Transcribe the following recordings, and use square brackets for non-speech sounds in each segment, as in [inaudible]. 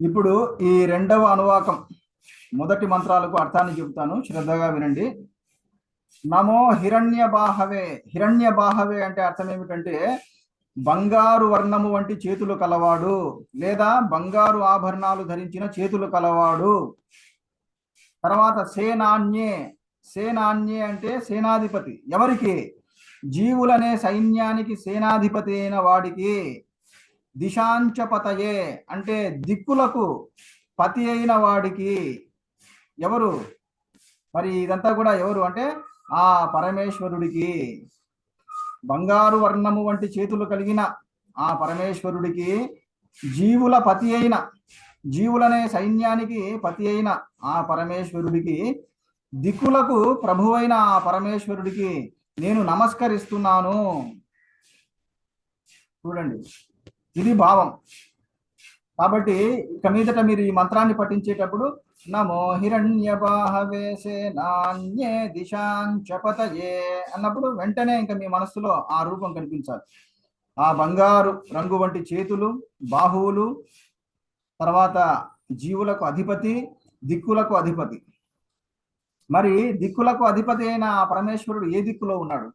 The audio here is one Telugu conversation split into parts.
ఇప్పుడు ఈ రెండవ అనువాకం మొదటి మంత్రాలకు అర్థాన్ని చెబుతాను. శ్రద్ధగా వినండి. నమో హిరణ్య బాహవే హిరణ్య బాహవే అంటే అర్థం ఏమిటంటే బంగారు వర్ణము వంటి చేతులు కలవాడు లేదా బంగారు ఆభరణాలు ధరించిన చేతులు కలవాడు. తర్వాత సేనాన్యే. సేనాన్యే అంటే సేనాధిపతి. ఎవరికి? జీవులనే సైన్యానికి సేనాధిపతి అయిన వాడికి. దిశాంచపతయే అంటే దిక్కులకు పతి అయిన వాడికి ఎవరు? మరి ఇదంతా కూడా ఎవరు? అంటే ఆ పరమేశ్వరుడికి బంగారు వర్ణము వంటి చేతులు కలిగిన ఆ పరమేశ్వరుడికి జీవుల పతి అయిన జీవులనే సైన్యానికి పతి అయిన ఆ పరమేశ్వరుడికి దిక్కులకు ప్రభువైన ఆ పరమేశ్వరుడికి నేను నమస్కరిస్తున్నాను. చూడండి. ఇది భావం. కాబట్టి ఇక మీదట మీరు ఈ మంత్రాన్ని పఠించేటప్పుడు నమో హిరణ్య బాహవేసే నాణ్యే దిశాంచపతయే అన్నప్పుడు వెంటనే ఇంకా మీ మనస్సులో ఆ రూపం కనిపించాలి. ఆ బంగారు రంగు వంటి చేతులు బాహువులు తర్వాత జీవులకు అధిపతి దిక్కులకు అధిపతి. మరి దిక్కులకు అధిపతి అయిన ఆ పరమేశ్వరుడు ఏ దిక్కులో ఉన్నాడు?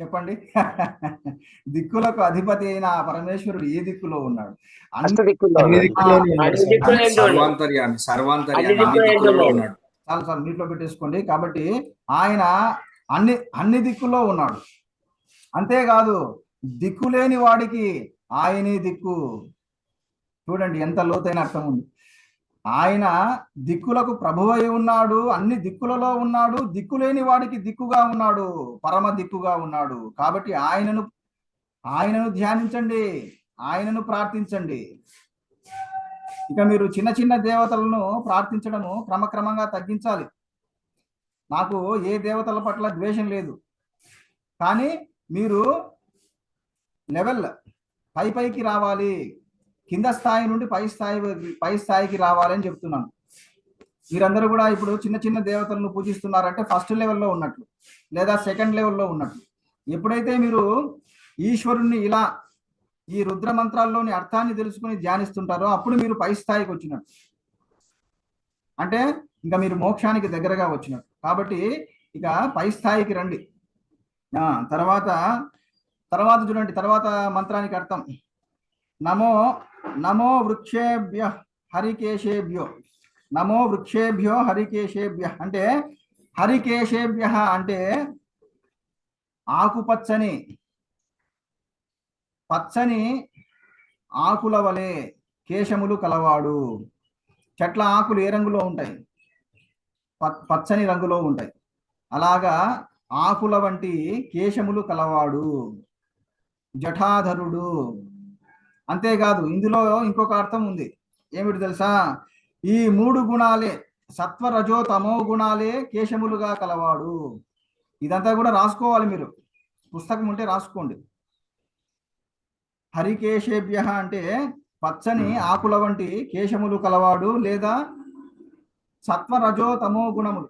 చెప్పండి. [laughs] దిక్కులకు అధిపతి అయిన ఆ పరమేశ్వరుడు ఏ దిక్కులో ఉన్నాడు? ఉన్నాడు. చాలు చాలు నీటిలో పెట్టేసుకోండి. కాబట్టి ఆయన అన్ని అన్ని దిక్కుల్లో ఉన్నాడు. అంతేకాదు దిక్కులేని వాడికి ఆయనే దిక్కు. చూడండి ఎంత లోతైన అర్థం ఉంది. ఆయన దిక్కులకు ప్రభువై ఉన్నాడు అన్ని దిక్కులలో ఉన్నాడు దిక్కులేని వాడికి దిక్కుగా ఉన్నాడు పరమ దిక్కుగా ఉన్నాడు. కాబట్టి ఆయనను ఆయనను ధ్యానించండి ఆయనను ప్రార్థించండి. ఇక మీరు చిన్న చిన్న దేవతలను ప్రార్థించడము క్రమక్రమంగా తగ్గించాలి. నాకు ఏ దేవతల పట్ల ద్వేషం లేదు. కానీ మీరు లెవెల్ పై పైకి రావాలి. కింద స్థాయి నుండి పై స్థాయి పై స్థాయికి రావాలని చెప్తున్నాను. మీరందరూ కూడా ఇప్పుడు చిన్న చిన్న దేవతలను పూజిస్తున్నారంటే ఫస్ట్ లెవెల్లో ఉన్నట్లు లేదా సెకండ్ లెవెల్లో ఉన్నట్లు. ఎప్పుడైతే మీరు ఈశ్వరుణ్ణి ఇలా ఈ రుద్ర మంత్రాల్లోని అర్థాన్ని తెలుసుకుని ధ్యానిస్తుంటారో అప్పుడు మీరు పై స్థాయికి వచ్చినట్టు. అంటే ఇంకా మీరు మోక్షానికి దగ్గరగా వచ్చినట్టు. కాబట్టి ఇక పై స్థాయికి రండి. తర్వాత తర్వాత చూడండి తర్వాత మంత్రానికి అర్థం. నమో నమో వృక్షేభ్య హరికేశేభ్యో. నమో వృక్షేభ్యో హరికేశేభ్య. అంటే హరికేశేభ్య అంటే ఆకుపచ్చని పచ్చని ఆకుల వలె కేశములు కలవాడు. చెట్ల ఆకులు ఏ రంగులో ఉంటాయి? ప- పచ్చని రంగులో ఉంటాయి. అలాగా ఆకుల వంటి కేశములు కలవాడు. జఠాధరుడు. అంతేకాదు ఇందులో ఇంకొక అర్థం ఉంది. ఏమిటి తెలుసా? ఈ మూడు గుణాలే సత్వ రజో తమో గుణాలే కేశములుగా కలవాడు. ఇదంతా కూడా రాసుకోవాలి మీరు. పుస్తకం ఉంటే రాసుకోండి. హరికేశేభ్య అంటే పచ్చని ఆకుల వంటి కేశములు కలవాడు లేదా సత్వ రజో తమో గుణములు.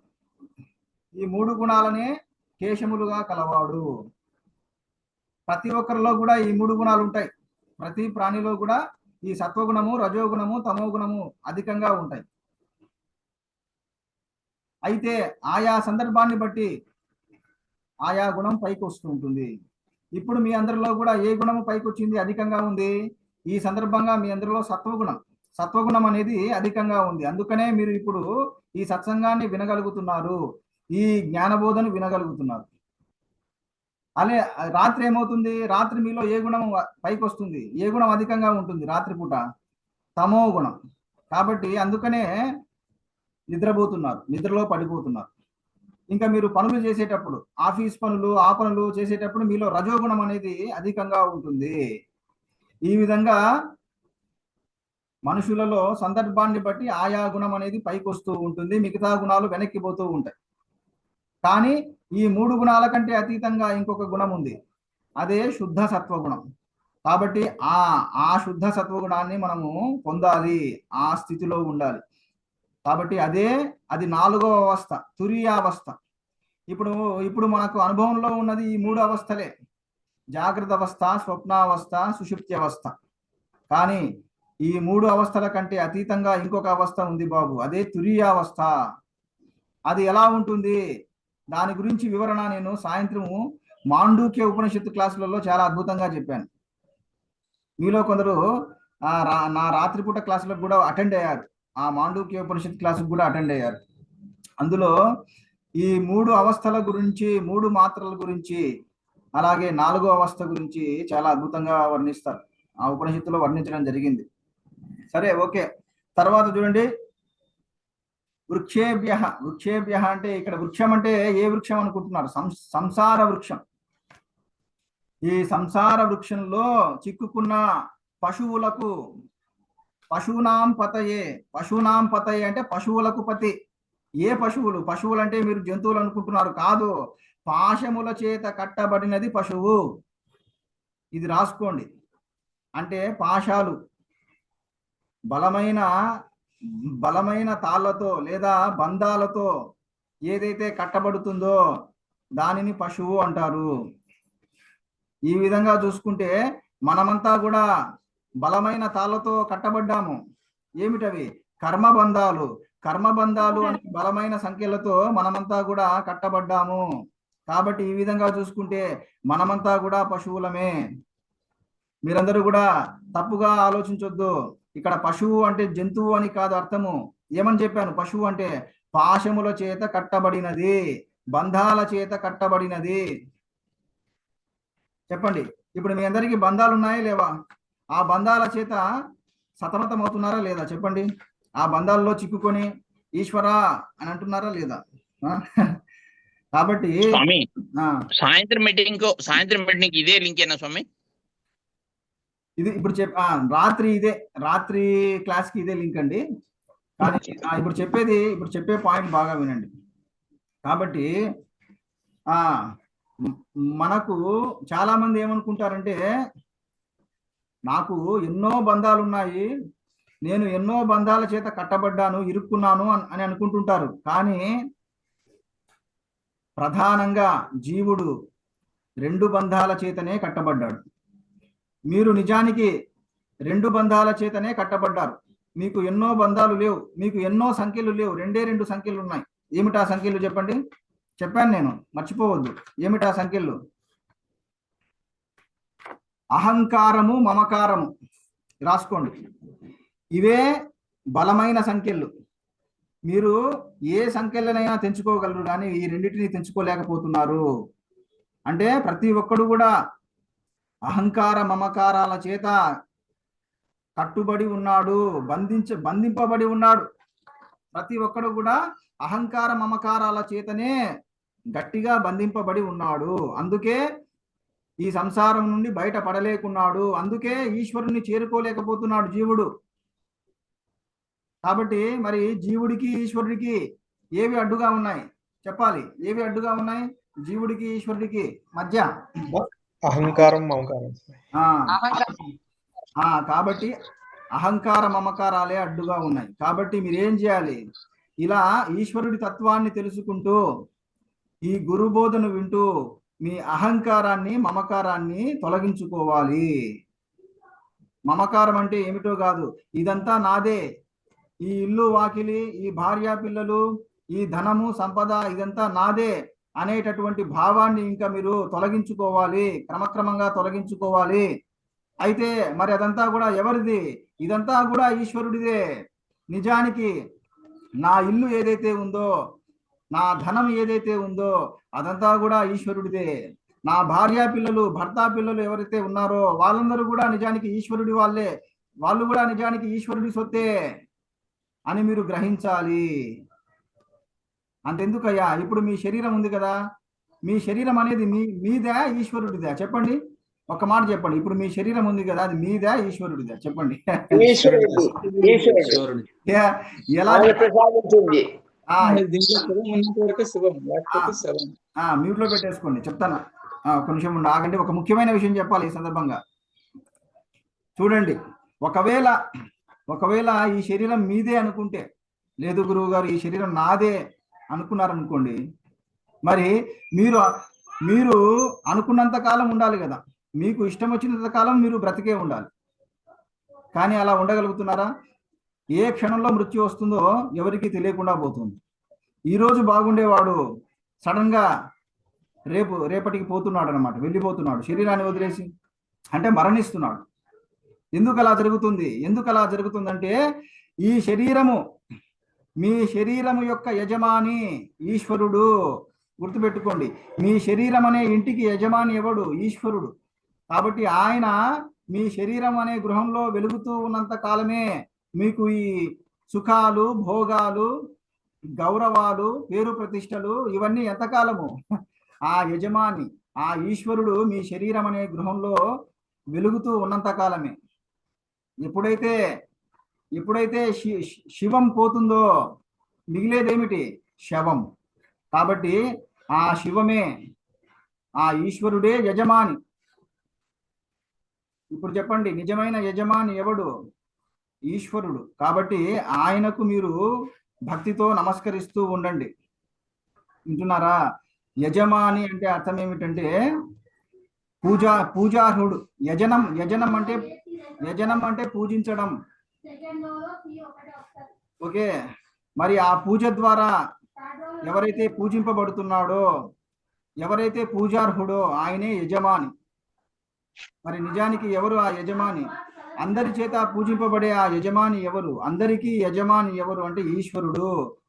ఈ మూడు గుణాలనే కేశములుగా కలవాడు. ప్రతి ఒక్కరిలో కూడా ఈ మూడు గుణాలు ఉంటాయి. ప్రతి ప్రాణిలో కూడా ఈ సత్వగుణము రజోగుణము తమోగుణము అధికంగా ఉంటాయి. అయితే ఆయా సందర్భాన్ని బట్టి ఆయా గుణం పైకి వస్తూ ఉంటుంది. ఇప్పుడు మీ అందరిలో కూడా ఏ గుణము పైకి వచ్చింది అధికంగా ఉంది? ఈ సందర్భంగా మీ అందరిలో సత్వగుణం. సత్వగుణం అనేది అధికంగా ఉంది. అందుకనే మీరు ఇప్పుడు ఈ సత్సంగాన్ని వినగలుగుతున్నారు. ఈ జ్ఞానబోధను వినగలుగుతున్నారు. అలే రాత్రి ఏమవుతుంది? రాత్రి మీలో ఏ గుణం పైకి వస్తుంది ఏ గుణం అధికంగా ఉంటుంది రాత్రి పూట? తమో గుణం. కాబట్టి అందుకనే నిద్రపోతున్నారు నిద్రలో పడిపోతున్నారు. ఇంకా మీరు పనులు చేసేటప్పుడు ఆఫీస్ పనులు ఆ పనులు చేసేటప్పుడు మీలో రజోగుణం అనేది అధికంగా ఉంటుంది. ఈ విధంగా మనుషులలో సందర్భాన్ని బట్టి ఆయా గుణం అనేది పైకి వస్తూ ఉంటుంది మిగతా గుణాలు వెనక్కి పోతూ ఉంటాయి. కానీ ఈ మూడు గుణాల కంటే అతీతంగా ఇంకొక గుణం ఉంది. అదే శుద్ధ సత్వగుణం. కాబట్టి ఆ ఆ శుద్ధ సత్వగుణాన్ని మనము పొందాలి. ఆ స్థితిలో ఉండాలి. కాబట్టి అదే అది నాలుగవ అవస్థ తురియావస్థ. ఇప్పుడు ఇప్పుడు మనకు అనుభవంలో ఉన్నది ఈ మూడు అవస్థలే. జాగ్రత్త అవస్థ స్వప్నావస్థ సుషుప్తి అవస్థ కానీ ఈ మూడు అవస్థల కంటే అతీతంగా ఇంకొక అవస్థ ఉంది బాబు. అదే తురియావస్థ. అది ఎలా ఉంటుంది? దాని గురించి వివరణ నేను సాయంత్రము మాండూక్య ఉపనిషత్తు క్లాసులలో చాలా అద్భుతంగా చెప్పాను. మీలో కొందరు రా- నా రాత్రిపూట క్లాసులకు కూడా అటెండ్ అయ్యారు. ఆ మాండూక్య ఉపనిషత్ క్లాసుకు కూడా అటెండ్ అయ్యారు. అందులో ఈ మూడు అవస్థల గురించి మూడు మాత్రల గురించి అలాగే నాలుగో అవస్థ గురించి చాలా అద్భుతంగా వర్ణిస్తారు. ఆ ఉపనిషత్తులో వర్ణించడం జరిగింది. సరే ఓకే. తర్వాత చూడండి. వృక్షేభ్య వృక్షేభ్య అంటే ఇక్కడ వృక్షం అంటే ఏ వృక్షం అనుకుంటున్నారు? సం- సంసార వృక్షం. ఈ సంసార వృక్షంలో చిక్కుకున్న పశువులకు పశువునాం పతయే పశువునాం పతయే అంటే పశువులకు పతి. ఏ పశువులు? పశువులు అంటే మీరు జంతువులు అనుకుంటున్నారు కాదు. పాశముల చేత కట్టబడినది పశువు. ఇది రాసుకోండి. అంటే పాశాలు. బలమైన బలమైన తాళ్ళతో లేదా బంధాలతో ఏదైతే కట్టబడుతుందో దానిని పశువు అంటారు. ఈ విధంగా చూసుకుంటే మనమంతా కూడా బలమైన తాళ్ళతో కట్టబడ్డాము. ఏమిటవి? కర్మబంధాలు. కర్మబంధాలు అనే బలమైన సంఖ్యలతో మనమంతా కూడా కట్టబడ్డాము. కాబట్టి ఈ విధంగా చూసుకుంటే మనమంతా కూడా పశువులమే. మీరందరూ కూడా తప్పుగా ఆలోచించొద్దు. ఇక్కడ పశువు అంటే జంతువు అని కాదు అర్థము. ఏమని చెప్పాను? పశువు అంటే పాశముల చేత కట్టబడినది బంధాల చేత కట్టబడినది. చెప్పండి. ఇప్పుడు మీ అందరికీ బంధాలు ఉన్నాయా లేవా? ఆ బంధాల చేత సతమతం అవుతున్నారా లేదా? చెప్పండి. ఆ బంధాల్లో చిక్కుకొని ఈశ్వరా అని అంటున్నారా లేదా? కాబట్టి సాయంత్రం మీటింగ్ సాయంత్రం మీటింగ్ ఇదే లింక్ ఏనా స్వామి? ఇది ఇప్పుడు చెప్ రాత్రి ఇదే రాత్రి క్లాస్కి ఇదే లింక్ అండి. కానీ ఇప్పుడు చెప్పేది ఇప్పుడు చెప్పే పాయింట్ బాగా వినండి. కాబట్టి ఆ మనకు చాలా మంది ఏమనుకుంటారంటే నాకు ఎన్నో బంధాలు ఉన్నాయి నేను ఎన్నో బంధాల చేత కట్టబడ్డాను ఇరుక్కున్నాను అని అనుకుంటుంటారు. కానీ ప్రధానంగా జీవుడు రెండు బంధాల చేతనే కట్టబడ్డాడు. మీరు నిజానికి రెండు బంధాల చేతనే కట్టబడ్డారు. మీకు ఎన్నో బంధాలు లేవు. మీకు ఎన్నో సంఖ్యలు లేవు. రెండే రెండు సంఖ్యలు ఉన్నాయి. ఏమిటా సంఖ్యలు చెప్పండి? చెప్పాను నేను. మర్చిపోవద్దు. ఏమిటా సంఖ్యలు? అహంకారము మమకారము. రాసుకోండి. ఇవే బలమైన సంఖ్యలు. మీరు ఏ సంఖ్యలనైనా తెంచుకోగలరు కానీ ఈ రెండింటిని తెంచుకోలేకపోతున్నారు. అంటే ప్రతి ఒక్కడు కూడా అహంకార మమకారాల చేత కట్టుబడి ఉన్నాడు బంధించ బంధింపబడి ఉన్నాడు. ప్రతి ఒక్కడు కూడా అహంకార మమకారాల చేతనే గట్టిగా బంధింపబడి ఉన్నాడు. అందుకే ఈ సంసారం నుండి బయట పడలేకున్నాడు అందుకే ఈశ్వరుని చేరుకోలేకపోతున్నాడు జీవుడు. కాబట్టి మరి జీవుడికి ఈశ్వరుడికి ఏవి అడ్డుగా ఉన్నాయి? చెప్పాలి. ఏవి అడ్డుగా ఉన్నాయి? జీవుడికి ఈశ్వరుడికి మధ్య. అహంకారం మమకారం. ఆ. ఆ కాబట్టి అహంకార మమకారాలే అడ్డుగా ఉన్నాయి. కాబట్టి మీరు ఏం చేయాలి? ఇలా ఈశ్వరుడి తత్వాన్ని తెలుసుకుంటూ ఈ గురు బోధను వింటూ మీ అహంకారాన్ని మమకారాన్ని తొలగించుకోవాలి. మమకారం అంటే ఏమిటో కాదు. ఇదంతా నాదే. ఈ ఇల్లు వాకిలి ఈ భార్య పిల్లలు ఈ ధనము సంపద ఇదంతా నాదే. అనేటటువంటి భావాన్ని ఇంకా మీరు తొలగించుకోవాలి క్రమక్రమంగా తొలగించుకోవాలి. అయితే మరి అదంతా కూడా ఎవరిది? ఇదంతా కూడా ఈశ్వరుడిదే. నిజానికి నా ఇల్లు ఏదైతే ఉందో నా ధనం ఏదైతే ఉందో అదంతా కూడా ఈశ్వరుడిదే. నా భార్య పిల్లలు భర్త పిల్లలు ఎవరైతే ఉన్నారో వాళ్ళందరూ కూడా నిజానికి ఈశ్వరుడి వాళ్ళే. వాళ్ళు కూడా నిజానికి ఈశ్వరుడి సొత్తే అని మీరు గ్రహించాలి. అంతెందుకయ్యా? ఇప్పుడు మీ శరీరం ఉంది కదా? మీ శరీరం అనేది మీ మీదా ఈశ్వరుడిదా. చెప్పండి. ఒక మాట చెప్పండి. ఇప్పుడు మీ శరీరం ఉంది కదా అది మీదా ఈశ్వరుడిదా. చెప్పండి. ఎలా మ్యూట్లో పెట్టేసుకోండి. చెప్తాను. ఆ, ఒక నిమిషం ఉండి. ఆగండి. ఒక ముఖ్యమైన విషయం చెప్పాలి ఈ సందర్భంగా. చూడండి. ఒకవేళ ఒకవేళ ఈ శరీరం మీదే అనుకుంటే లేదు గురువు గారు ఈ శరీరం నాదే అనుకున్నారనుకోండి మరి మీరు మీరు అనుకున్నంత కాలం ఉండాలి కదా. మీకు ఇష్టం వచ్చినంత కాలం మీరు బ్రతికే ఉండాలి. కానీ అలా ఉండగలుగుతున్నారా? ఏ క్షణంలో మృత్యు వస్తుందో ఎవరికి తెలియకుండా పోతుంది. ఈరోజు బాగుండేవాడు సడన్గా రేపు రేపటికి పోతున్నాడు అనమాట వెళ్ళిపోతున్నాడు శరీరాన్ని వదిలేసి అంటే మరణిస్తున్నాడు. ఎందుకు అలా జరుగుతుంది? ఎందుకు అలా జరుగుతుందంటే ఈ శరీరము మీ శరీరము యొక్క యజమాని ఈశ్వరుడు. గుర్తుపెట్టుకోండి. మీ శరీరం అనే ఇంటికి యజమాని ఎవడు? ఈశ్వరుడు. కాబట్టి ఆయన మీ శరీరం అనే గృహంలో వెలుగుతూ ఉన్నంత కాలమే మీకు ఈ సుఖాలు భోగాలు గౌరవాలు పేరు ప్రతిష్టలు ఇవన్నీ ఎంతకాలము? ఆ యజమాని ఆ ఈశ్వరుడు మీ శరీరం అనే గృహంలో వెలుగుతూ ఉన్నంత కాలమే. ఎప్పుడైతే ఎప్పుడైతే శి- శి- శివం పోతుందో మిగిలేదేమిటి? శవం. కాబట్టి ఆ శివమే ఆ ఈశ్వరుడే యజమాని. ఇప్పుడు చెప్పండి నిజమైన యజమాని ఎవడు? ఈశ్వరుడు. కాబట్టి ఆయనకు మీరు భక్తితో నమస్కరిస్తూ ఉండండి. వింటున్నారా? యజమాని అంటే అర్థం ఏమిటంటే పూజా పూజార్హుడు. యజనం యజనం అంటే యజనం అంటే పూజించడం. ఓకే. మరి ఆ పూజ ద్వారా ఎవరైతే పూజింపబడుతున్నాడో ఎవరైతే పూజార్హుడో ఆయనే యజమాని. మరి నిజానికి ఎవరు ఆ యజమాని? అందరి చేత పూజింపబడే ఆ యజమాని ఎవరు? అందరికీ యజమాని ఎవరు అంటే ఈశ్వరుడు.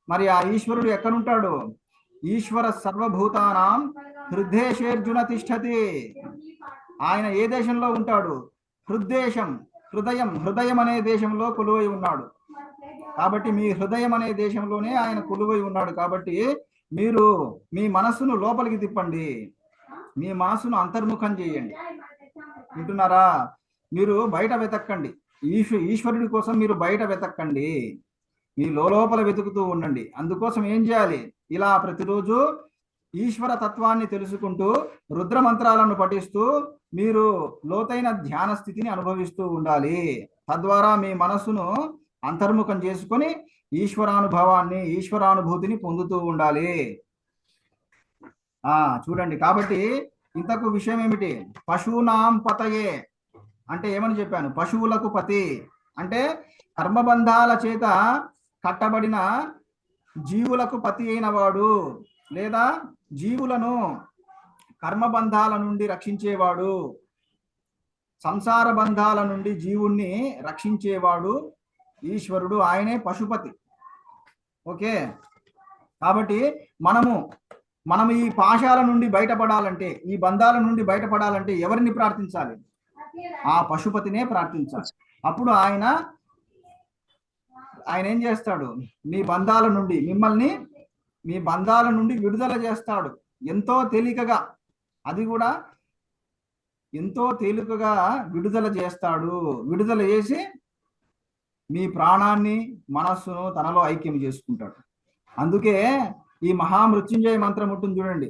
మరి ఆ ఈశ్వరుడు ఎక్కడుంటాడు? ఈశ్వర సర్వభూతానాం హృదయేషేర్జున తిష్టతి. ఆయన ఏ దేశంలో ఉంటాడు? హృద్దేశం. హృదయం హృదయం అనే దేశంలో కొలువై ఉన్నాడు. కాబట్టి మీ హృదయం అనే దేశంలోనే ఆయన కొలువై ఉన్నాడు. కాబట్టి మీరు మీ మనస్సును లోపలికి తిప్పండి. మీ మనస్సును అంతర్ముఖం చేయండి. వింటున్నారా? మీరు బయట వెతక్కండి. ఈశ్వ ఈశ్వరుడి కోసం మీరు బయట వెతక్కండి. మీ లోపల వెతుకుతూ ఉండండి. అందుకోసం ఏం చేయాలి? ఇలా ప్రతిరోజు ఈశ్వర తత్వాన్ని తెలుసుకుంటూ రుద్ర మంత్రాలను పఠిస్తూ మీరు లోతైన ధ్యాన స్థితిని అనుభవిస్తూ ఉండాలి. తద్వారా మీ మనస్సును అంతర్ముఖం చేసుకొని ఈశ్వరానుభవాన్ని ఈశ్వరానుభూతిని పొందుతూ ఉండాలి. ఆ చూడండి. కాబట్టి ఇంతకు విషయం ఏమిటి? పశువునాం పతయే అంటే ఏమని చెప్పాను? పశువులకు పతి అంటే కర్మబంధాల చేత కట్టబడిన జీవులకు పతి అయిన వాడు లేదా జీవులను కర్మబంధాల నుండి రక్షించేవాడు సంసార బంధాల నుండి జీవుణ్ణి రక్షించేవాడు ఈశ్వరుడు ఆయనే పశుపతి. ఓకే? కాబట్టి మనము మనం ఈ పాశాల నుండి బయటపడాలంటే ఈ బంధాల నుండి బయటపడాలంటే ఎవరిని ప్రార్థించాలి? ఆ పశుపతినే ప్రార్థించాలి. అప్పుడు ఆయన ఆయన ఏం చేస్తాడు? మీ బంధాల నుండి మిమ్మల్ని మీ బంధాల నుండి విడుదల చేస్తాడు. ఎంతో తేలికగా. అది కూడా ఎంతో తేలికగా విడుదల చేస్తాడు. విడుదల చేసి మీ ప్రాణాన్ని మనస్సును తనలో ఐక్యం చేసుకుంటాడు. అందుకే ఈ మహామృత్యుంజయ మంత్రం ఉంటుంది చూడండి.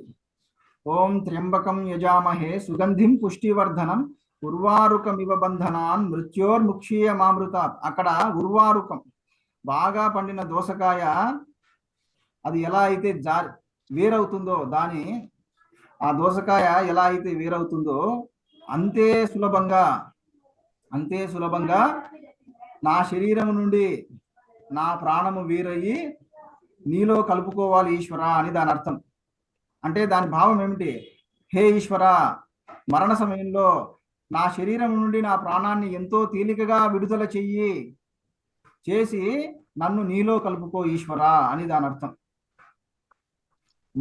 ఓం త్ర్యంబకం యజామహే సుగంధిం పుష్టివర్ధనం ఉర్వారుకమివ బంధనాన్ మృత్యోర్ముక్షీయమామృత అక్కడ ఉర్వారుకం. బాగా పండిన దోసకాయ అది ఎలా అయితే జా వేరవుతుందో దాని ఆ దోసకాయ ఎలా అయితే వేరవుతుందో అంతే సులభంగా అంతే సులభంగా నా శరీరము నుండి నా ప్రాణము వేరయ్యి నీలో కలుపుకోవాలి ఈశ్వర అని దాని అర్థం. అంటే దాని భావం ఏమిటి? హే ఈశ్వర మరణ సమయంలో నా శరీరం నుండి నా ప్రాణాన్ని ఎంతో తేలికగా విడుదల చెయ్యి చేసి నన్ను నీలో కలుపుకో ఈశ్వర అని దాని అర్థం.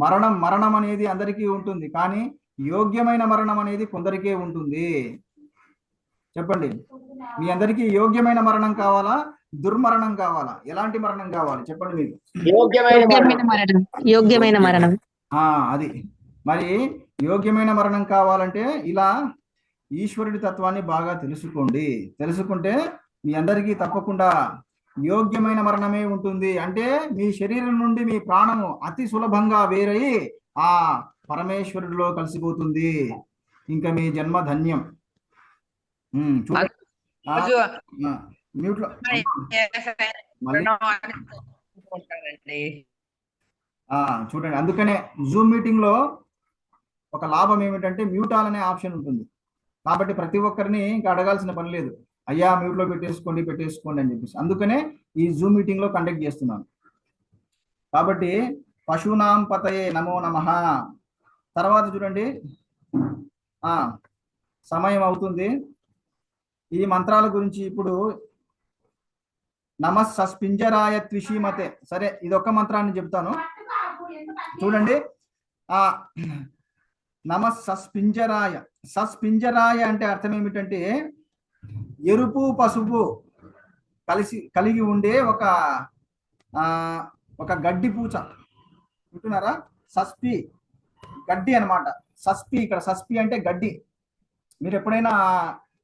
మరణం మరణం అనేది అందరికీ ఉంటుంది కానీ యోగ్యమైన మరణం అనేది కొందరికే ఉంటుంది. చెప్పండి. మీ అందరికీ యోగ్యమైన మరణం కావాలా? దుర్మరణం కావాలా? ఎలాంటి మరణం కావాలి? చెప్పండి మీరు. యోగ్యమైన యోగ్యమైన మరణం. యోగ్యమైన మరణం. ఆ అది. మరి యోగ్యమైన మరణం కావాలంటే ఇలా ఈశ్వరుడి తత్వాన్ని బాగా తెలుసుకోండి. తెలుసుకుంటే మీ అందరికీ తప్పకుండా యోగ్యమైన మరణమే ఉంటుంది. అంటే మీ శరీరం నుండి మీ ప్రాణము అతి సులభంగా వేరయి ఆ పరమేశ్వరుడిలో కలిసిపోతుంది. ఇంకా మీ జన్మ ధన్యం. చూడండి. మ్యూట్లో అందుకనే జూమ్ మీటింగ్లో ఒక లాభం ఏమిటంటే మ్యూట్ ఆల్ అనే ఆప్షన్ ఉంటుంది. కాబట్టి ప్రతి ఒక్కరిని ఇంకా అడగాల్సిన పని లేదు. అయ్యా మ్యూట్లో పెట్టేసుకోండి పెట్టేసుకోండి అని చెప్పేసి. అందుకనే ఈ జూమ్ మీటింగ్లో కండక్ట్ చేస్తున్నాను. కాబట్టి పశునాం పతయే నమో నమ. తర్వాత చూడండి. ఆ సమయం అవుతుంది. ఈ మంత్రాల గురించి ఇప్పుడు నమ సస్పింజరాయ త్రిషీమతే సరే ఇదొక మంత్రాన్ని చెప్తాను. చూడండి. ఆ నమ సస్పింజరాయ. సస్పింజరాయ అంటే అర్థం ఏమిటంటే ఎరుపు పసుపు కలిసి కలిగి ఉండే ఒక ఒక గడ్డి పూచ. వింటున్నారా? సస్పి. గడ్డి అనమాట సస్పి ఇక్కడ. సస్పి అంటే గడ్డి. మీరు ఎప్పుడైనా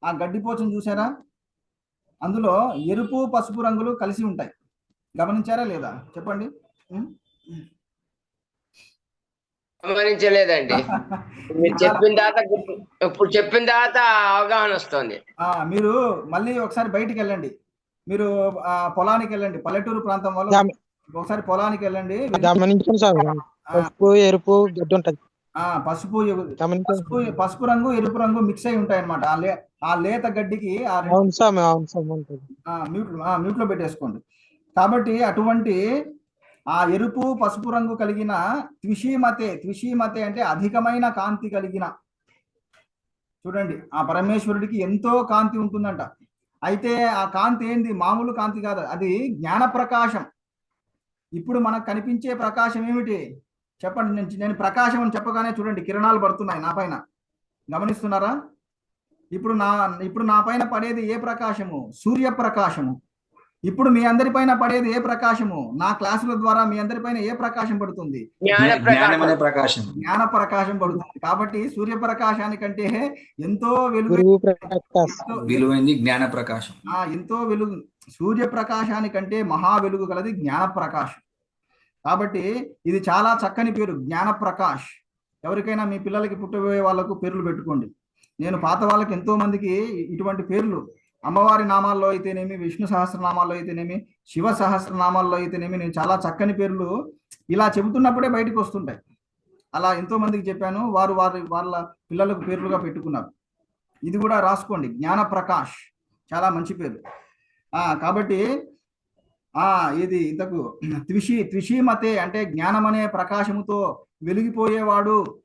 ఆ- గడ్డి పూచను చూసారా అందులో ఎరుపు పసుపు రంగులు కలిసి ఉంటాయి. గమనించారా లేదా? చెప్పండి. గమనించలేదండి మీరు చెప్పిన తర్వాత ఇప్పుడు చెప్పిన తర్వాత అవగాహన వస్తుంది. ఆ, మీరు మళ్ళీ ఒకసారి బయటికి వెళ్ళండి. మీరు ఆ, పొలానికి వెళ్ళండి. పల్లెటూరు ప్రాంతం వల్ల ఒకసారి పొలానికి వెళ్ళండి. గమనించండి సార్. పసుపు ఎరుపు గడ్డి ఉంటది. ఆ పసుపు పసుపు పసుపు రంగు ఎరుపు రంగు మిక్స్ అయి ఉంటాయి అనమాట ఆ లే ఆ లేత గడ్డికి మ్యూట్ మ్యూట్లో పెట్టేసుకోండి. కాబట్టి అటువంటి ఆ ఎరుపు పసుపు రంగు కలిగిన త్విషీమతే త్విషీమతే అంటే అధికమైన కాంతి కలిగిన. చూడండి ఆ పరమేశ్వరుడికి ఎంతో కాంతి ఉంటుందంట. అయితే ఆ కాంతి ఏంది? మామూలు కాంతి కాదు. అది జ్ఞాన ప్రకాశం. ఇప్పుడు మనకు కనిపించే ప్రకాశం ఏమిటి? చెప్పండి నేను నేను ప్రకాశం అని చెప్పగానే చూడండి కిరణాలు పడుతున్నాయి నా పైన. గమనిస్తున్నారా? ఇప్పుడు నా ఇప్పుడు నా పైన పడేది ఏ ప్రకాశము? సూర్య ప్రకాశము ఇప్పుడు మీ అందరి పైన పడేది ఏ ప్రకాశము? నా క్లాసుల ద్వారా మీ అందరి పైన ఏ ప్రకాశం పడుతుంది? ప్రకాశం. జ్ఞాన ప్రకాశం పడుతుంది. కాబట్టి సూర్య ప్రకాశానికంటే ఎంతో వెలుగు విలువైంది జ్ఞాన ప్రకాశం. ఆ ఎంతో వెలుగు. సూర్య ప్రకాశానికంటే మహా వెలుగు కలది జ్ఞాన ప్రకాశం. కాబట్టి ఇది చాలా చక్కని పేరు జ్ఞాన ప్రకాష్ ఎవరికైనా మీ పిల్లలకి పుట్టబోయే వాళ్ళకు పేర్లు పెట్టుకోండి. నేను పాత వాళ్ళకి ఎంతో మందికి ఇటువంటి పేర్లు అమ్మవారి నామాల్లో అయితేనేమి విష్ణు సహస్రనామాల్లో అయితేనేమి శివ సహస్రనామాల్లో అయితేనేమి నేను చాలా చక్కని పేర్లు ఇలా చెబుతున్నప్పుడే బయటకు వస్తుంటాయి. అలా ఎంతో మందికి చెప్పాను వారు వారి వాళ్ళ పిల్లలకు పేర్లుగా పెట్టుకున్నారు. ఇది కూడా రాసుకోండి. జ్ఞాన ప్రకాష్ చాలా మంచి పేరు. ఆ కాబట్టి ఆ ఇది ఇంతకు త్విషి త్విషీమతే అంటే జ్ఞానం అనే ప్రకాశముతో వెలిగిపోయేవాడు.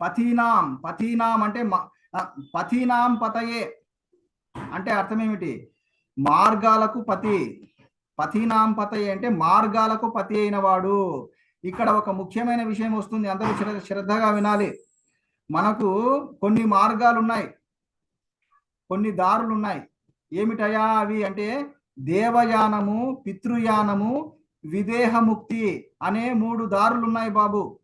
పథీనాం పథీనాం అంటే మ- పథీనాం పతయే. అంటే అర్థం ఏమిటి మార్గాలకు పతి. పథీనాం పతయే అంటే మార్గాలకు పతి అయిన వాడు. ఇక్కడ ఒక ముఖ్యమైన విషయం వస్తుంది. అందరూ శ్రద్ధ శ్రద్ధగా వినాలి. మనకు కొన్ని మార్గాలు ఉన్నాయి కొన్ని దారులు ఉన్నాయి ఏమిటయా అవి అంటే దేవయానము పితృయానము విదేహముక్తి అనే మూడు దారులు ఉన్నాయి బాబు.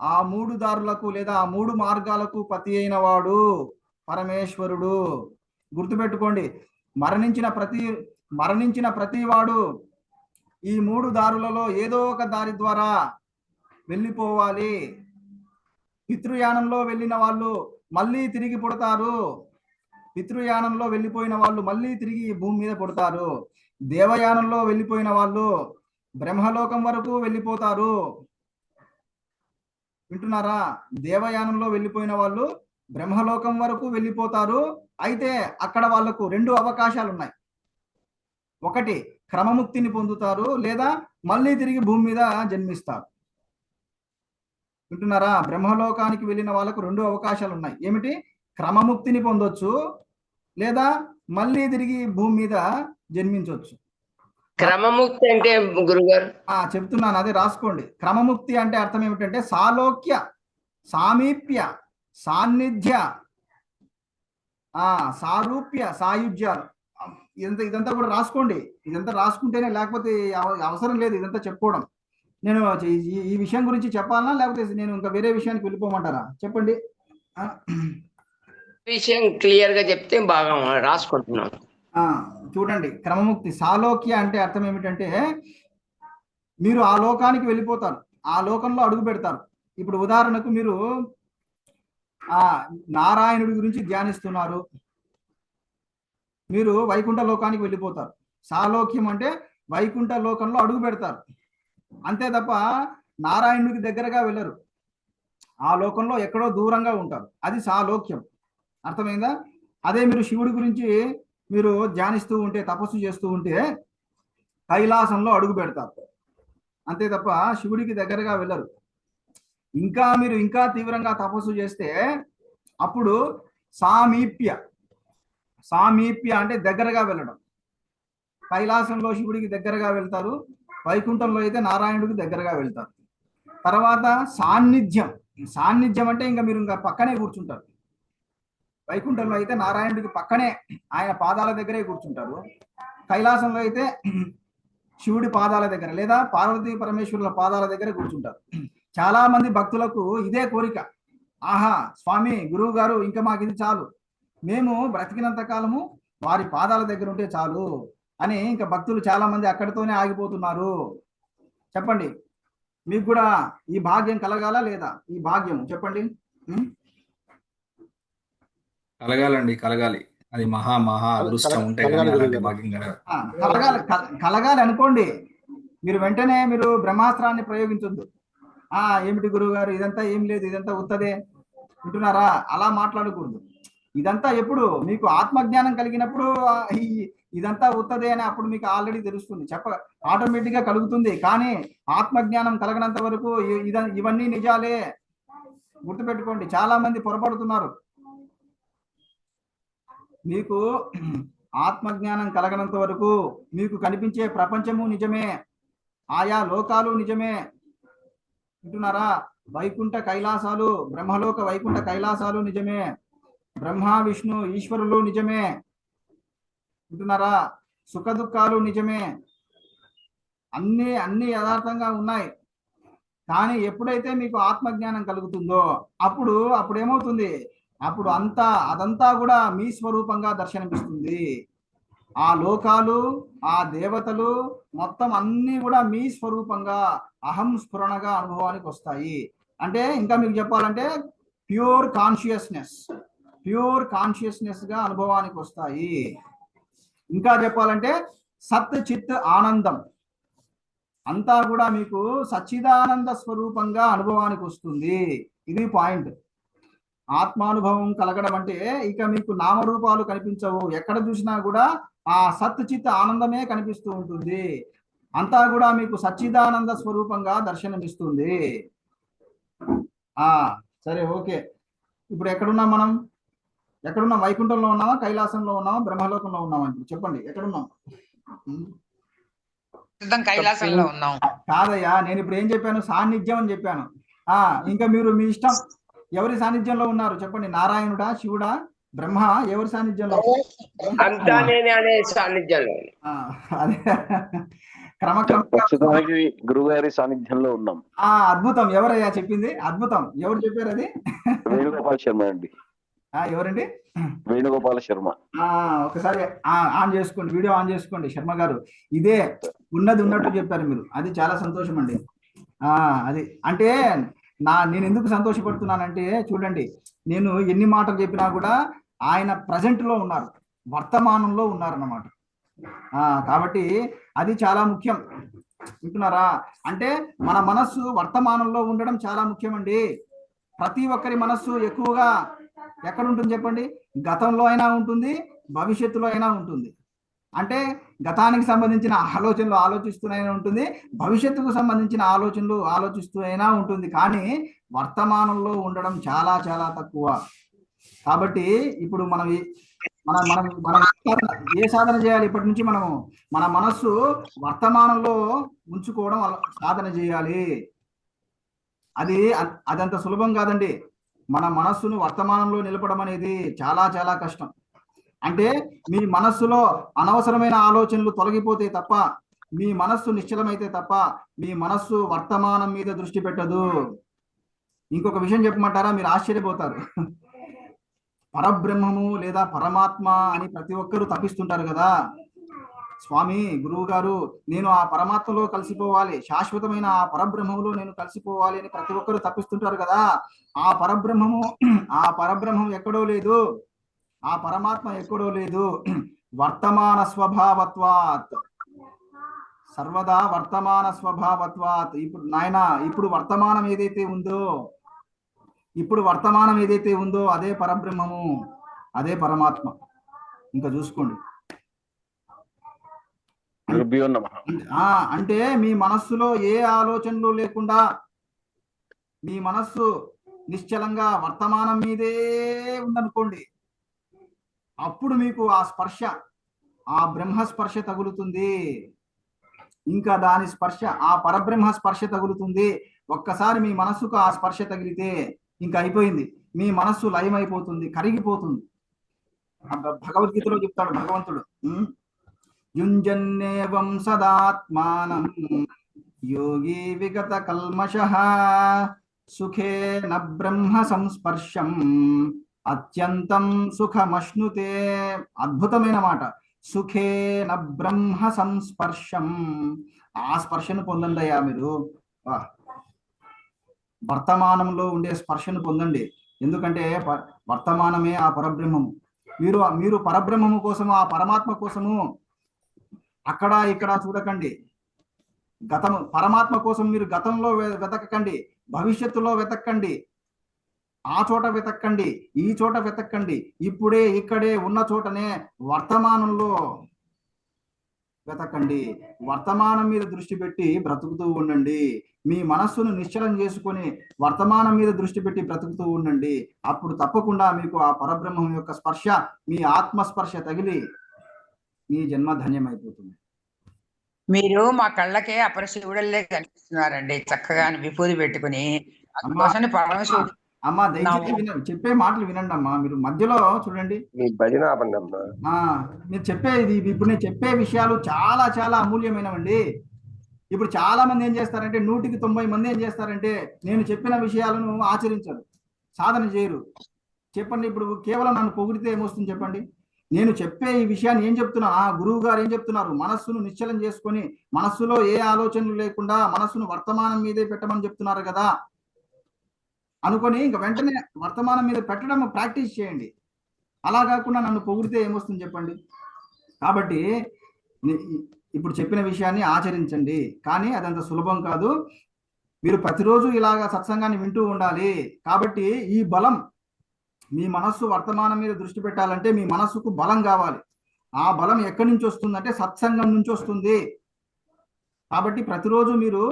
ఆ మూడు దారులకు లేదా ఆ మూడు మార్గాలకు పతి అయిన వాడు. పరమేశ్వరుడు. గుర్తుపెట్టుకోండి మరణించిన ప్రతి మరణించిన ప్రతి వాడు ఈ మూడు దారులలో ఏదో ఒక దారి ద్వారా వెళ్ళిపోవాలి. పితృయానంలో వెళ్ళిన వాళ్ళు మళ్ళీ తిరిగి పుడతారు. పితృయానంలో వెళ్ళిపోయిన వాళ్ళు మళ్ళీ తిరిగి భూమి మీద పుడతారు. దేవయానంలో వెళ్ళిపోయిన వాళ్ళు బ్రహ్మలోకం వరకు వెళ్ళిపోతారు. వింటున్నారా? దేవయానంలో వెళ్ళిపోయిన వాళ్ళు బ్రహ్మలోకం వరకు వెళ్ళిపోతారు. అయితే అక్కడ వాళ్ళకు రెండు అవకాశాలు ఉన్నాయి ఒకటి క్రమముక్తిని పొందుతారు లేదా మళ్ళీ తిరిగి భూమి మీద జన్మిస్తారు. వింటున్నారా? బ్రహ్మలోకానికి వెళ్ళిన వాళ్ళకు రెండు అవకాశాలు ఉన్నాయి ఏమిటి? క్రమముక్తిని పొందొచ్చు లేదా మళ్ళీ తిరిగి భూమి మీద జన్మించవచ్చు క్రమముక్తి అంటే గురుగారు? ఆ చెప్తున్నాను అదే రాసుకోండి. క్రమముక్తి అంటే అర్థం ఏమిటంటే సాలోక్య సామీప్య సాన్నిధ్య ఆ సారూప్య సాయుధ్యాలు ఇదంతా ఇదంతా కూడా రాసుకోండి. ఇదంతా రాసుకుంటేనే లేకపోతే అవ- అవసరం లేదు ఇదంతా చెప్పుకోవడం. నేను ఈ- విషయం గురించి చెప్పాలనా లేకపోతే నేను ఇంకా వేరే విషయానికి వెళ్ళిపోమంటారా? చెప్పండి. విషయం క్లియర్గా చెప్తే బాగా రాసుకుంటున్నాం. ఆ, చూడండి. క్రమముక్తి. సాలోక్య అంటే అర్థం ఏమిటంటే మీరు ఆ లోకానికి వెళ్ళిపోతారు. ఆ లోకంలో అడుగు పెడతారు. ఇప్పుడు ఉదాహరణకు మీరు ఆ నారాయణుడి గురించి ధ్యానిస్తున్నారు. మీరు వైకుంఠ లోకానికి వెళ్ళిపోతారు. సాలోక్యం అంటే వైకుంఠ లోకంలో అడుగు పెడతారు. అంతే తప్ప నారాయణుడికి దగ్గరగా వెళ్ళరు. ఆ లోకంలో ఎక్కడో దూరంగా ఉంటారు. అది సాలోక్యం. అర్థమైందా? అదే మీరు శివుడి గురించి మీరు ధ్యానిస్తూ ఉంటే తపస్సు చేస్తూ ఉంటే కైలాసంలో అడుగు పెడతారు. అంతే తప్ప శివుడికి దగ్గరగా వెళ్ళరు. ఇంకా మీరు ఇంకా తీవ్రంగా తపస్సు చేస్తే అప్పుడు సామీప్య సామీప్య అంటే దగ్గరగా వెళ్ళడం. కైలాసంలో శివుడికి దగ్గరగా వెళ్తారు వైకుంఠంలో అయితే నారాయణుడికి దగ్గరగా వెళ్తారు. తర్వాత సాన్నిధ్యం సాన్నిధ్యం అంటే ఇంకా మీరు ఇంకా పక్కనే కూర్చుంటారు. వైకుంఠంలో అయితే నారాయణుడికి పక్కనే ఆయన పాదాల దగ్గరే కూర్చుంటారు. కైలాసంలో అయితే శివుడి పాదాల దగ్గర లేదా పార్వతీ పరమేశ్వరుల పాదాల దగ్గర కూర్చుంటారు. చాలా మంది భక్తులకు ఇదే కోరిక. ఆహా స్వామి గురువు గారు ఇంకా మాకు ఇది చాలు. మేము బ్రతికినంత కాలము వారి పాదాల దగ్గర ఉంటే చాలు అని ఇంకా భక్తులు చాలా మంది అక్కడితోనే ఆగిపోతున్నారు. చెప్పండి మీకు కూడా ఈ భాగ్యం కలగాల లేదా? ఈ భాగ్యం చెప్పండి. కలగాలండి కలగాలి. అది మహా మహా అదృష్టం ఉంటే కానీ కలగాలి కలగాలి కల- కలగాలి అనుకోండి. మీరు వెంటనే మీరు బ్రహ్మాస్త్రాన్ని ప్రయోగించొద్దు. ఆ ఏమిటి గురువు గారు ఇదంతా ఏం లేదు ఇదంతా ఉత్తదే. వింటున్నారా? అలా మాట్లాడకూడదు. ఇదంతా ఎప్పుడు? మీకు ఆత్మజ్ఞానం కలిగినప్పుడు ఈ- ఇదంతా ఉత్తదే అని అప్పుడు మీకు ఆల్రెడీ తెలుస్తుంది. చెప్ప ఆటోమేటిక్గా కలుగుతుంది. కానీ ఆత్మజ్ఞానం కలగనంత వరకు ఇవన్నీ నిజాలే. గుర్తుపెట్టుకోండి. చాలా మంది పొరపడుతున్నారు మీకు ఆత్మజ్ఞానం కలగనంత వరకు మీకు కనిపించే ప్రపంచము నిజమే. ఆయా లోకాలు నిజమే. వింటున్నారా? వైకుంఠ కైలాసాలు బ్రహ్మలోక వైకుంఠ కైలాసాలు నిజమే. బ్రహ్మ విష్ణు ఈశ్వరులు నిజమే. వింటున్నారా? సుఖ దుఃఖాలు నిజమే. అన్ని అన్ని యథార్థంగా ఉన్నాయి. కానీ ఎప్పుడైతే మీకు ఆత్మజ్ఞానం కలుగుతుందో అప్పుడు అప్పుడు ఏమవుతుంది అప్పుడు అంతా అదంతా కూడా మీ స్వరూపంగా దర్శనమిస్తుంది. ఆ లోకాలు ఆ దేవతలు మొత్తం అన్ని కూడా మీ స్వరూపంగా అహం స్ఫురణగా అనుభవానికి వస్తాయి. అంటే ఇంకా మీకు చెప్పాలంటే ప్యూర్ కాన్షియస్నెస్ ప్యూర్ కాన్షియస్నెస్గా అనుభవానికి వస్తాయి. ఇంకా చెప్పాలంటే సత్ చిత్ ఆనందం. అంతా కూడా మీకు సచ్చిదానంద స్వరూపంగా అనుభవానికి వస్తుంది. ఇది పాయింట్. ఆత్మానుభవం కలగడం అంటే ఇక మీకు నామరూపాలు కనిపించవు. ఎక్కడ చూసినా కూడా ఆ సత్ చిత్ ఆనందమే కనిపిస్తూ ఉంటుంది. అంతా కూడా మీకు సచ్చిదానంద స్వరూపంగా దర్శనమిస్తుంది. ఆ సరే ఓకే. ఇప్పుడు ఎక్కడున్నాం మనం? ఎక్కడున్నాం? వైకుంఠంలో ఉన్నామా? కైలాసంలో ఉన్నామా? బ్రహ్మలోకంలో ఉన్నామా? ఇప్పుడు చెప్పండి ఎక్కడున్నాం? కైలాసంలో ఉన్నాం. కాదయ్యా నేను ఇప్పుడు ఏం చెప్పాను? సాన్నిధ్యం అని చెప్పాను. ఆ ఇంకా మీరు మీ ఇష్టం ఎవరి సాన్నిధ్యంలో ఉన్నారు? చెప్పండి. నారాయణుడా శివుడా బ్రహ్మ ఎవరి సాన్నిధ్యంలో? అంతా నేనే అనే సాన్నిధ్యంలో అదే. గురుగారి ఉన్నాం. ఆ అద్భుతం. ఎవరయ్యా చెప్పింది? అద్భుతం. ఎవరు చెప్పారు అది? వేణుగోపాల్ శర్మ అండి. ఆ ఎవరండి? వేణుగోపాల శర్మ. ఆ ఒకసారి ఆన్ చేసుకోండి. వీడియో ఆన్ చేసుకోండి. శర్మ గారు. ఇదే ఉన్నది ఉన్నట్టు చెప్పారు మీరు. అది చాలా సంతోషం అండి. ఆ అది. అంటే నా నేను ఎందుకు సంతోషపడుతున్నానంటే చూడండి నేను ఎన్ని మాటలు చెప్పినా కూడా ఆయన ప్రజెంట్లో ఉన్నారు వర్తమానంలో ఉన్నారన్నమాట. కాబట్టి అది చాలా ముఖ్యం. వింటున్నారా? అంటే మన మనస్సు వర్తమానంలో ఉండడం చాలా ముఖ్యమండి. ప్రతి ఒక్కరి మనస్సు ఎక్కువగా ఎక్కడ ఉంటుంది చెప్పండి? గతంలో అయినా ఉంటుంది భవిష్యత్తులో అయినా ఉంటుంది. అంటే గతానికి సంబంధించిన ఆలోచనలు ఆలోచిస్తూనైనా ఉంటుంది భవిష్యత్తుకు సంబంధించిన ఆలోచనలు ఆలోచిస్తూ అయినా ఉంటుంది. కానీ వర్తమానంలో ఉండడం చాలా చాలా తక్కువ. కాబట్టి ఇప్పుడు మనం మనం మనం ఏ సాధన- ఏ సాధన చేయాలి? ఇప్పటి నుంచి మనము మన మనస్సు వర్తమానంలో ఉంచుకోవడం సాధన చేయాలి. అది అదంత సులభం కాదండి. మన మనస్సును వర్తమానంలో నిలపడం అనేది చాలా చాలా కష్టం. అంటే మీ మనస్సులో అనవసరమైన ఆలోచనలు తొలగిపోతే తప్ప మీ మనస్సు నిశ్చలమైతే తప్ప మీ మనస్సు వర్తమానం మీద దృష్టి పెట్టదు. ఇంకొక విషయం చెప్పమంటారా? మీరు ఆశ్చర్యపోతారు. పరబ్రహ్మము లేదా పరమాత్మ అని ప్రతి ఒక్కరూ తప్పిస్తుంటారు కదా. స్వామి గురువు గారు నేను ఆ పరమాత్మలో కలిసిపోవాలి. శాశ్వతమైన ఆ పరబ్రహ్మములో నేను కలిసిపోవాలి అని ప్రతి ఒక్కరూ తప్పిస్తుంటారు కదా. ఆ పరబ్రహ్మము ఆ పరబ్రహ్మం ఎక్కడో లేదు. ఆ పరమాత్మ ఎక్కడో లేదు. వర్తమాన స్వభావత్వాత్. సర్వదా వర్తమాన స్వభావత్వాత్. ఇప్పుడు నాయన ఇప్పుడు వర్తమానం ఏదైతే ఉందో ఇప్పుడు వర్తమానం ఏదైతే ఉందో అదే పరబ్రహ్మము అదే పరమాత్మ. ఇంకా చూసుకోండి. అంటే మీ మనస్సులో ఏ ఆలోచనలు లేకుండా మీ మనస్సు నిశ్చలంగా వర్తమానం మీదే ఉందనుకోండి. అప్పుడు మీకు ఆ స్పర్శ ఆ బ్రహ్మ స్పర్శ తగులుతుంది. ఇంకా దాని స్పర్శ ఆ పరబ్రహ్మ స్పర్శ తగులుతుంది. ఒక్కసారి మీ మనస్సుకు ఆ స్పర్శ తగిలితే ఇంకా అయిపోయింది. మీ మనస్సు లయమైపోతుంది కరిగిపోతుంది. భగవద్గీతలో చెప్తాడు భగవంతుడు. యుంజన్నేవం సదాత్మానం యోగి విగత కల్మష న బ్రహ్మ సంస్పర్శం అత్యంతం సుఖమశ్నుతే అద్భుతమైన మాట. సుఖేన బ్రహ్మ సంస్పర్శం. ఆ స్పర్శను పొందండి అయ్యా మీరు వర్తమానంలో ఉండే స్పర్శను పొందండి. ఎందుకంటే ప- వర్తమానమే ఆ పరబ్రహ్మము. మీరు మీరు పరబ్రహ్మము కోసము ఆ పరమాత్మ కోసము అక్కడ ఇక్కడ చూడకండి. గతము పరమాత్మ కోసం మీరు గతంలో వెతకకండి. భవిష్యత్తులో వెతకండి. ఆ చోట వెతకండి ఈ చోట వెతకండి ఇప్పుడే ఇక్కడే ఉన్న చోటనే వర్తమానంలో వెతకండి. వర్తమానం మీద దృష్టి పెట్టి బ్రతుకుతూ ఉండండి. మీ మనస్సును నిశ్చలం చేసుకొని వర్తమానం మీద దృష్టి పెట్టి బ్రతుకుతూ ఉండండి. అప్పుడు తప్పకుండా మీకు ఆ పరబ్రహ్మం యొక్క స్పర్శ మీ ఆత్మస్పర్శ తగిలి మీ జన్మ ధన్యమైపోతుంది. మీరు మా కళ్ళకే అపరశివుడల్లే కనిపిస్తున్నారండి. చక్కగా విభూది పెట్టుకుని పరమశివుడు అమ్మా దయచేసి నా- విన చెప్పే మాటలు వినండి అమ్మా. మీరు మధ్యలో చూడండి. మీ భజన ఆపండి అమ్మా ఆ మీరు చెప్పేది ఇప్పుడు నేను చెప్పే విషయాలు చాలా చాలా అమూల్యమైనవండి. ఇప్పుడు చాలా మంది ఏం చేస్తారంటే నూటికి తొంభై మంది ఏం చేస్తారంటే నేను చెప్పిన విషయాలను ఆచరించరు సాధన చేయరు. చెప్పండి ఇప్పుడు కేవలం నన్ను పొగిడితే ఏమొస్తుంది చెప్పండి? నేను చెప్పే ఈ విషయాన్ని ఏం చెప్తున్నా ఆ గురువు గారు ఏం చెప్తున్నారు? మనస్సును నిశ్చలం చేసుకొని మనస్సులో ఏ ఆలోచనలు లేకుండా మనస్సును వర్తమానం మీదే పెట్టమని చెప్తున్నారు కదా. అనుకొని ఇంక వెంటనే వర్తమానం మీద పెట్టడం ప్రాక్టీస్ చేయండి. అలా కాకుండా నన్ను పొగిడితే ఏమొస్తుంది చెప్పండి? కాబట్టి ఇప్పుడు చెప్పిన విషయాన్ని ఆచరించండి. కానీ అదంత సులభం కాదు. మీరు ప్రతిరోజు ఇలాగా సత్సంగాన్ని వింటూ ఉండాలి. కాబట్టి ఈ బలం మీ మనస్సు వర్తమానం మీద దృష్టి పెట్టాలంటే మీ మనస్సుకు బలం కావాలి. ఆ బలం ఎక్కడి నుంచి వస్తుందంటే సత్సంగం నుంచి వస్తుంది. కాబట్టి ప్రతిరోజు మీరు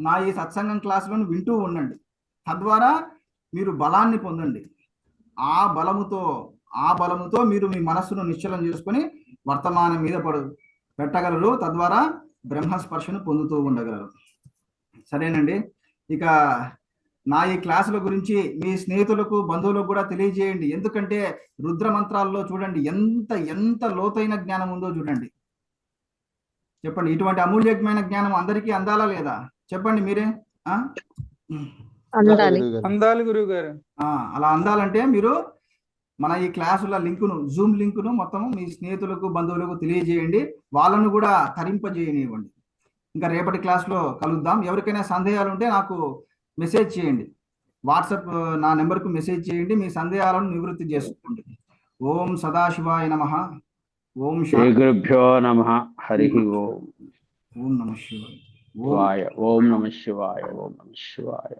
నా ఈ సత్సంగం క్లాసులను వింటూ ఉండండి. తద్వారా మీరు బలాన్ని పొందండి. ఆ బలముతో ఆ బలముతో మీరు మీ మనస్సును నిశ్చలం చేసుకొని వర్తమానం మీద పడు పెట్టగలరు. తద్వారా బ్రహ్మస్పర్శను పొందుతూ ఉండగలరు. సరేనండి. ఇక నా ఈ క్లాసుల గురించి మీ స్నేహితులకు బంధువులకు కూడా తెలియజేయండి. ఎందుకంటే రుద్ర మంత్రాల్లో చూడండి ఎంత ఎంత లోతైన జ్ఞానం ఉందో చూడండి. చెప్పండి ఇటువంటి అమూల్యమైన జ్ఞానం అందరికీ అందాలా లేదా? చెప్పండి మీరే. అందాలి. అందాలి గురువు గారు ఆ, అలా అందాలంటే మీరు మన ఈ క్లాసుల లింకును జూమ్ లింకును మొత్తం మీ స్నేహితులకు బంధువులకు తెలియజేయండి. వాళ్ళను కూడా తరింపజేయనివ్వండి. ఇంకా రేపటి క్లాస్లో కలుద్దాం. ఎవరికైనా సందేహాలు ఉంటే నాకు మెసేజ్ చేయండి. వాట్సాప్ నా నెంబర్కు మెసేజ్ చేయండి. మీ సందేహాలను నివృత్తి చేసుకోండి. ఓం సదాశివాయ నమ. ఓం శ్రీ గురుభ్యో నమ. హరి ఓం. ఓం నమ శివాయ. ఓం నమ శివాయ. ఓం నమ శివాయ.